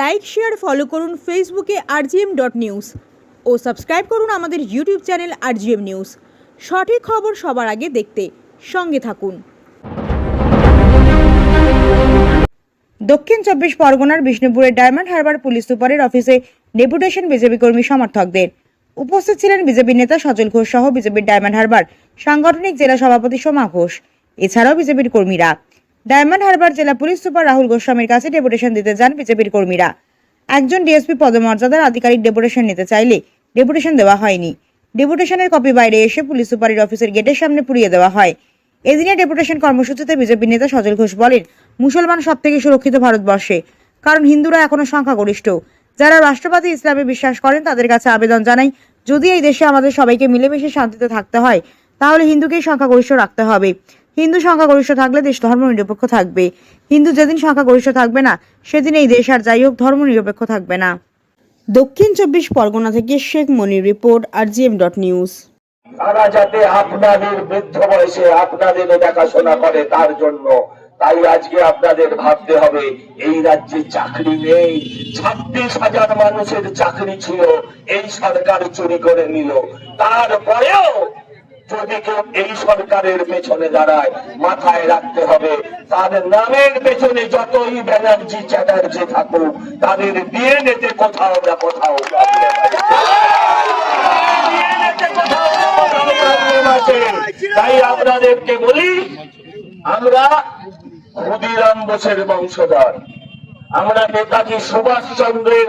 Like share follow করুন ফেসবুকে RGM dot news ও সাবস্ক্রাইব করুন আমাদের ইউটিউব চ্যানেল আরজিএম নিউজ সঠিক খবর সবার আগে দেখতে সঙ্গে থাকুন। দক্ষিণ চব্বিশ পরগনার বিষ্ণুপুরের ডায়মন্ড হারবার পুলিশ সুপারের অফিসে ডেপুটেশন বিজেপি কর্মী সমর্থকদের। উপস্থিত ছিলেন বিজেপি নেতা সজল ঘোষ সহ বিজেপির ডায়মন্ড হারবার সাংগঠনিক জেলা সভাপতি সোমা ঘোষ। এছাড়াও বিজেপির কর্মীরা। ডায়মন্ড হারবার জেলা পুলিশ সুপার রাহুল গোস্বামীর কাছে ডেপুটেশন দিতে যান বিজেপির কর্মীরা। একজন ডিএসপি পদমর্যাদার আধিকারিক ডেপুটেশন নিতে চাইলে ডেপুটেশন দেওয়া হয়নি। ডেপুটেশনের কপি বাইরে এসে পুলিশ সুপারের অফিসের গেটের সামনে পুড়িয়ে দেওয়া হয়। এদিনে ডেপুটেশন কর্মসূচিতে বিজেপি নেতা সজল ঘোষ বলেন, মুসলমান সব থেকে সুরক্ষিত ভারতবর্ষে, কারণ হিন্দুরা এখনও সংখ্যাগরিষ্ঠ। যারা রাষ্ট্রবাদী ইসলামে বিশ্বাস করেন, তাদের কাছে আবেদন জানাই, যদি এই দেশে আমাদের সবাইকে মিলেমিশে শান্তিতে থাকতে হয়, তাহলে হিন্দুকেই সংখ্যাগরিষ্ঠ রাখতে হবে। হিন্দু সংখ্যাগরিষ্ঠ থাকলে দেশ ধর্মনিরপেক্ষ থাকবে। হিন্দু যেদিন সংখ্যাগরিষ্ঠ থাকবে না সেদিন এই দেশ আর যাই হোক ধর্মনিরপেক্ষ থাকবে না। দক্ষিণ চব্বিশ পরগনা থেকে Sheikh Monir report R GM dot news. তারা যাতে আপনাদের বৃদ্ধ বয়সে আপনাদের দেখাশোনা করে তার জন্য, তাই আজকে আপনাদের ভাবতে হবে, এই রাজ্যে চাকরি নেই। ছাব্বিশ হাজার মানুষের চাকরি ছিল, এই সরকার চুরি করে নিল। তারপরেও যদি কেউ এই সরকারের পেছনে দাঁড়ায়, মাথায় রাখতে হবে নামের পেছনে যতই ব্যানার্জি চ্যাটার্জি থাকুক, তাদের কোথাও না কোথাও তাই আপনাদেরকে বলি, আমরা ক্ষুদিরাম বোসের বংশধর। আমরা নেতাজি সুভাষ চন্দ্রের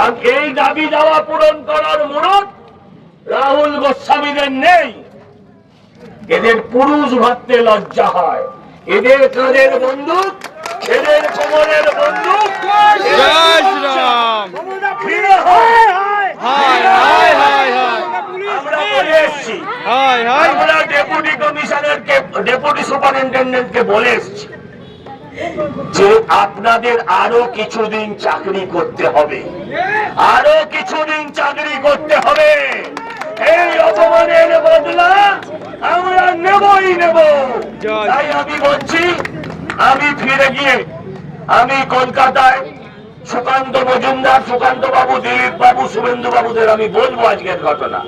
আর এই দাবি দাওয়া পূরণ করার মুরত রাহুল গোস্বামীদের নেই। এদের পুরুষ ভাবতে লজ্জা হয়। এদের কাঁধের বন্দুক? এদের কোমরের বন্দুক? আমরা ডেপুটি কমিশনারকে ডেপুটি সুপারিনটেন্ডেন্টকে বলে এসছি। যে আপনাদের আরও কিছুদিন চাকরি করতে হবে। আরও কিছুদিন চাকরি করতে হবে। এই অপমানের বদলা আমরা নেবই নেব। তাই আমি বলছি আমি ফিরে গিয়ে আমি কলকাতায় সুকান্ত মজুমদার সুকান্ত বাবু দিলীপ বাবু শুভেন্দু বাবুদের আমি বলব আজকের ঘটনা।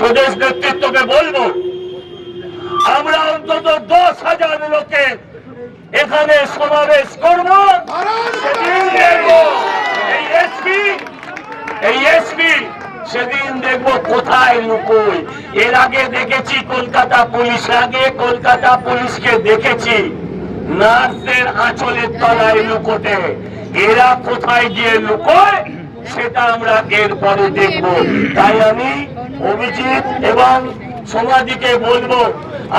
প্রদেশ নেতৃত্বকে বলব আমরা অন্তত এখানে সমাবেশ করব। সেদিন দেখব। এই এসপি এই এসপি সেদিন দেখব কোথায় লুকোই এর আগে দেখেছি কলকাতা পুলিশ আগে কলকাতা পুলিশকে দেখেছি। নার্সদের আঁচলের তলায় লুকোতে। এরা কোথায় গিয়ে লুকোয় সেটা আমরা এরপরে দেখব। তাই আমি অভিজিৎ এবং সমাধিকে বলব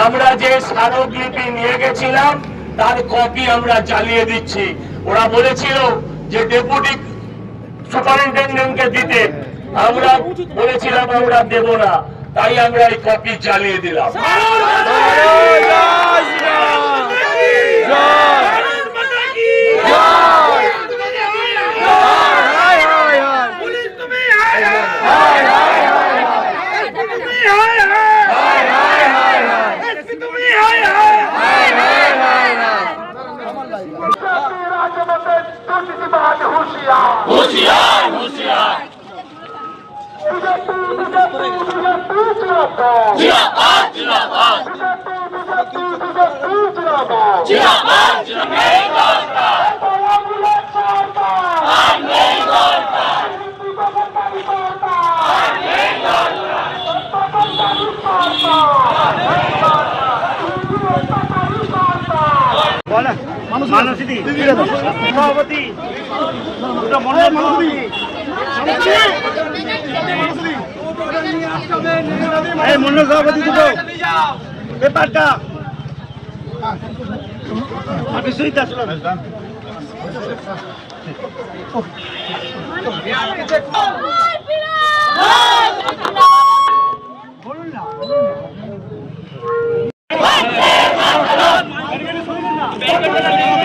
আমরা যে স্মারকলিপি নিয়ে গেছিলাম তার কপি আমরা চালিয়ে দিচ্ছি। ওরা বলেছিল যে ডেপুটি সুপারিনটেন্ডেন্টকে দিতে। আমরা বলেছিলাম আমরা দেব না। তাই আমরা এই কপি চালিয়ে দিলাম। মানসিদি সভাপতি। মন্ডল সভাপতি। এই মন্ডল সভাপতি দুটো পেপারটা আপনি সহিত আসলাম পুলিশ যেন